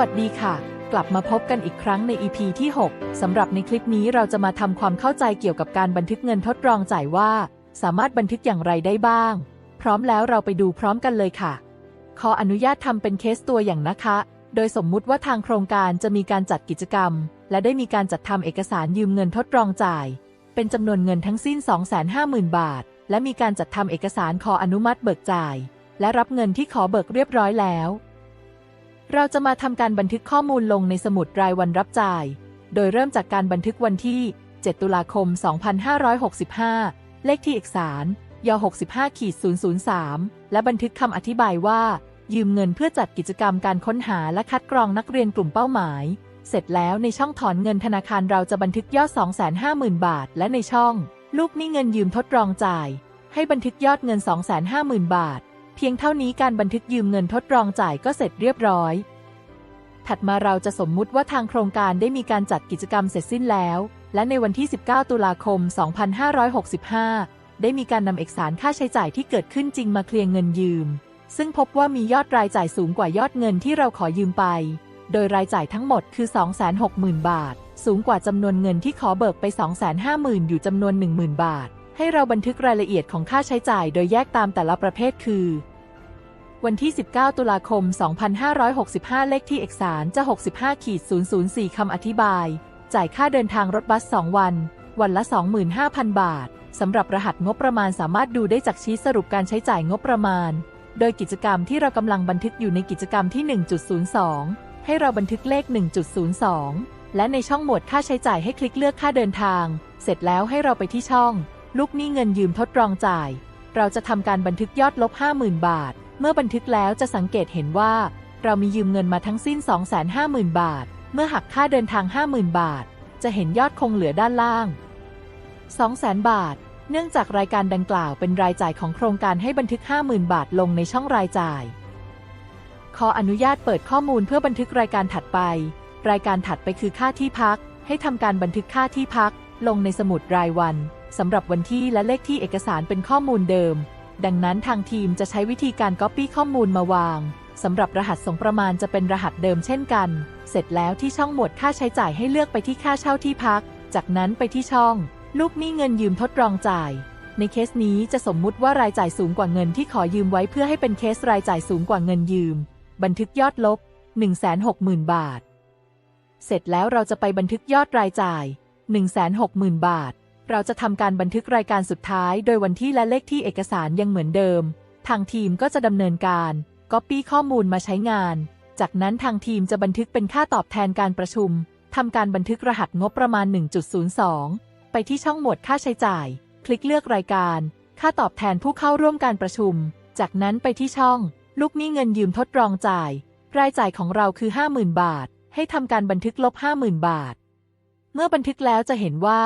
วัสดีค่ะ กลับมาพบกันอีกครั้งใน EP ที่ 6 สำหรับในคลิปนี้เราจะมาทำความเข้าใจเกี่ยวกับการบันทึกเงินทดลองจ่ายว่า สามารถบันทึกอย่างไรได้บ้าง พร้อมแล้วเราไปดูพร้อมกันเลยค่ะ ขออนุญาตทำเป็นเคสตัวอย่างนะคะ โดยสมมุติว่าทางโครงการจะมีการจัดกิจกรรม และได้มีการจัดทำเอกสารยืมเงินทดลองจ่าย เป็นจำนวนเงินทั้งสิ้น 250,000 บาท และมีการจัดทำเอกสารขออนุมัติเบิกจ่าย และรับเงินที่ขอเบิกเรียบร้อยแล้ว เราจะมาทำการบันทึกข้อมูลลงในสมุดรายวันรับจ่าย โดยเริ่มจากการบันทึกวันที่ 7 ตุลาคม 2565 เลขที่เอกสาร ย 65ขีด003 และบันทึกคำอธิบายว่า ยืมเงินเพื่อจัดกิจกรรมการค้นหาและคัดกรองนักเรียนกลุ่มเป้าหมาย เสร็จแล้วในช่องถอนเงินธนาคารเราจะบันทึกยอด 250,000 บาท และในช่อง ลูกหนี้เงินยืมทดลองจ่าย ให้บันทึกยอดเงิน 250,000 บาท พียงเท่านี้การบันทึกยืมเงินทดลองจ่ายก็เสร็จเรียบร้อย ถัดมาเราจะสมมุติว่าทางโครงการได้มีการจัดกิจกรรมเสร็จสิ้นแล้ว และในวันที่ 19 ตุลาคม 2565 ได้มีการนำเอกสารค่าใช้จ่ายที่เกิดขึ้นจริงมาเคลียร์เงินยืม ซึ่งพบว่ามียอดรายจ่ายสูงกว่ายอดเงินที่เราขอยืมไป โดยรายจ่ายทั้งหมดคือ 260,000 บาท สูงกว่าจำนวนเงินที่ขอเบิกไป 250,000 อยู่จำนวน 10,000 บาท ให้เราบันทึกรายละเอียดของค่าใช้จ่ายโดยแยกตามแต่ละประเภทคือ วันที่ 19 ตุลาคม 2565 เลขที่เอกสารจะ 65ขีด004 คำอธิบาย จ่ายค่าเดินทางรถบัส 2 วัน วันละ 25,000 บาท สำหรับรหัสงบประมาณสามารถดูได้จากชีทสรุปการใช้จ่ายงบประมาณ โดยกิจกรรมที่เรากำลังบันทึกอยู่ในกิจกรรมที่ 1.02 ให้เราบันทึกเลข 1.02 และในช่องหมวดค่าใช้จ่ายให้คลิกเลือกค่าเดินทาง เสร็จแล้วให้เราไปที่ช่อง ลูกหนี้เงินยืมทดลองจ่าย เราจะทำการบันทึกยอดลบ 50,000 บาท เมื่อบันทึกแล้วจะสังเกตเห็นว่า เรามียืมเงินมาทั้งสิ้น 250,000 บาท เมื่อหักค่าเดินทาง 50,000 บาท จะเห็นยอดคงเหลือด้านล่าง 200,000 บาท เนื่องจากรายการดังกล่าวเป็นรายจ่ายของโครงการให้บันทึก 50,000 บาทลงในช่องรายจ่าย ขออนุญาตเปิดข้อมูลเพื่อบันทึกรายการถัดไป รายการถัดไปคือค่าที่พัก ให้ทำการบันทึกค่าที่พัก ลงในสมุดรายวันสำหรับวันที่และเลขที่เอกสารเป็นข้อมูลเดิม ดังนั้นทางทีมจะใช้วิธีการ Copy ข้อมูลมาวางสำหรับรหัสส่งประมาณจะเป็นรหัสเดิมเช่นกัน เสร็จแล้วที่ช่องหมวดค่าใช้จ่ายให้เลือกไปที่ค่าเช่าที่พัก จากนั้นไปที่ช่อง ลูกหนี้เงินยืมทดลองจ่าย ในเคสนี้จะสมมุติว่ารายจ่ายสูงกว่าเงินที่ขอยืมไว้เพื่อให้เป็นเคสรายจ่ายสูงกว่าเงินยืม บันทึกยอดลบ 160,000 บาท เสร็จแล้วเราจะไปบันทึกยอดรายจ่าย 160,000 บาท เราจะทำการบันทึกรายการสุดท้าย โดยวันที่และเลขที่เอกสารยังเหมือนเดิม ทางทีมก็จะดำเนินการ Copy ข้อมูลมาใช้งาน จากนั้นทางทีมจะบันทึกเป็นค่าตอบแทนการประชุมทำการบันทึกรหัสงบประมาณ 1.02 ไปที่ช่องหมวดค่าใช้จ่าย คลิกเลือกรายการ ค่าตอบแทนผู้เข้าร่วมการประชุม จากนั้นไปที่ช่อง ลูกหนี้เงินยืมทดลองจ่าย รายจ่ายของเราคือ 50,000 บาท ให้ทำการบันทึกลบ 50,000 บาท เมื่อบันทึกแล้วจะเห็นว่า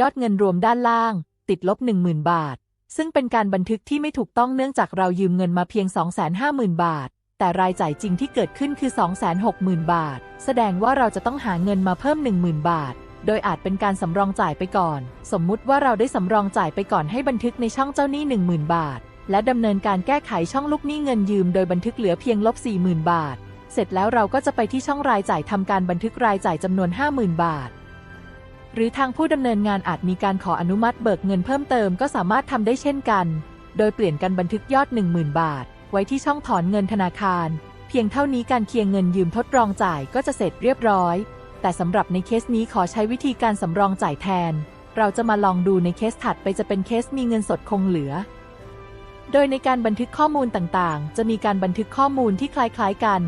ยอดเงินรวมด้านล่าง ติดลบ 10,000 บาท ซึ่งเป็นการบันทึกที่ไม่ถูกต้องเนื่องจากเรายืมเงินมาเพียง 250,000 บาท แต่รายจ่ายจริงที่เกิดขึ้นคือ 260,000 บาท แสดงว่าเราจะต้องหาเงินมาเพิ่ม 10,000 บาท โดยอาจเป็นการสำรองจ่ายไปก่อน สมมุติว่าเราได้สำรองจ่ายไปก่อนให้บันทึกในช่องเจ้าหนี้ 10,000 บาท และดำเนินการแก้ไขช่องลูกหนี้เงินยืม โดยบันทึกเหลือเพียงลบ 40,000 บาท เสร็จแล้วเราก็จะไปที่ช่องรายจ่ายทำการบันทึกรายจ่ายจำนวน 50,000 บาท หรือทางผู้ดำเนินงานอาจมีการขออนุมัติเบิกเงินเพิ่มเติมก็สามารถทำได้เช่นกัน โดยเปลี่ยนการบันทึกยอด 10,000 บาท ไว้ที่ช่องถอนเงินธนาคาร เพียงเท่านี้การเคลียร์เงินยืมทดลองจ่ายก็จะเสร็จเรียบร้อย แต่สำหรับในเคสนี้ขอใช้วิธีการสำรองจ่ายแทน เราจะมาลองดูในเคสถัดไปจะเป็นเคสมีเงินสดคงเหลือ โดยในการบันทึกข้อมูลต่างๆ จะมีการบันทึกข้อมูลที่คล้ายๆกัน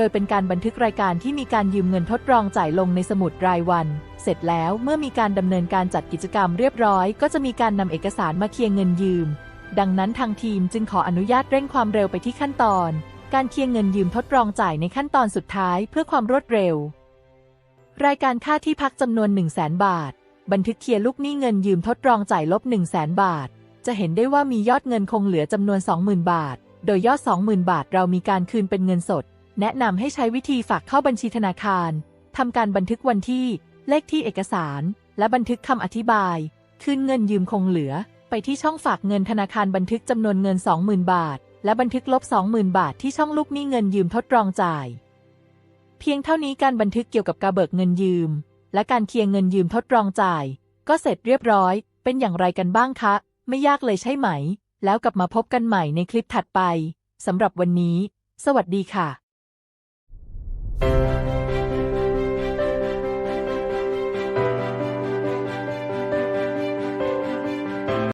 โดยเป็นการบันทึกรายการที่มีการยืมเงินทดลองจ่ายลงในสมุดรายวัน เสร็จแล้วเมื่อมีการดำเนินการจัดกิจกรรมเรียบร้อย ก็จะมีการนำเอกสารมาเคลียร์เงินยืม ดังนั้นทางทีมจึงขออนุญาตเร่งความเร็วไปที่ขั้นตอน การเคลียร์เงินยืมทดลองจ่ายในขั้นตอนสุดท้ายเพื่อความรวดเร็ว รายการค่าที่พักจำนวน 1 0 0 0 0 0 บาท บันทึกเคลียร์ลูกหนี้เงินยืมทดลองจ่ายลบ 1 0 0 0 0 0 บาท จะเห็นได้ว่ามียอดเงินคงเหลือจำนวน 20,000 บาท โดยยอด 20,000 บาท เรามีการคืนเป็นเงินสด แนะนำให้ใช้วิธีฝากเข้าบัญชีธนาคารทำการบันทึกวันที่ เลขที่เอกสาร และบันทึกคำอธิบาย คืนเงินยืมคงเหลือ ไปที่ช่องฝากเงินธนาคารบันทึกจำนวนเงิน 20,000 บาท และบันทึกลบ 20,000 บาทที่ช่องลูกหนี้เงินยืมทดลองจ่าย เพียงเท่านี้การบันทึกเกี่ยวกับการเบิกเงินยืม และการเคลียร์เงินยืมทดลองจ่าย ก็เสร็จเรียบร้อย เป็นอย่างไรกันบ้างคะ ไม่ยากเลยใช่ไหม แล้วกลับมาพบกันใหม่ในคลิปถัดไปสำหรับวันนี้ สวัสดีค่ะ Thank you.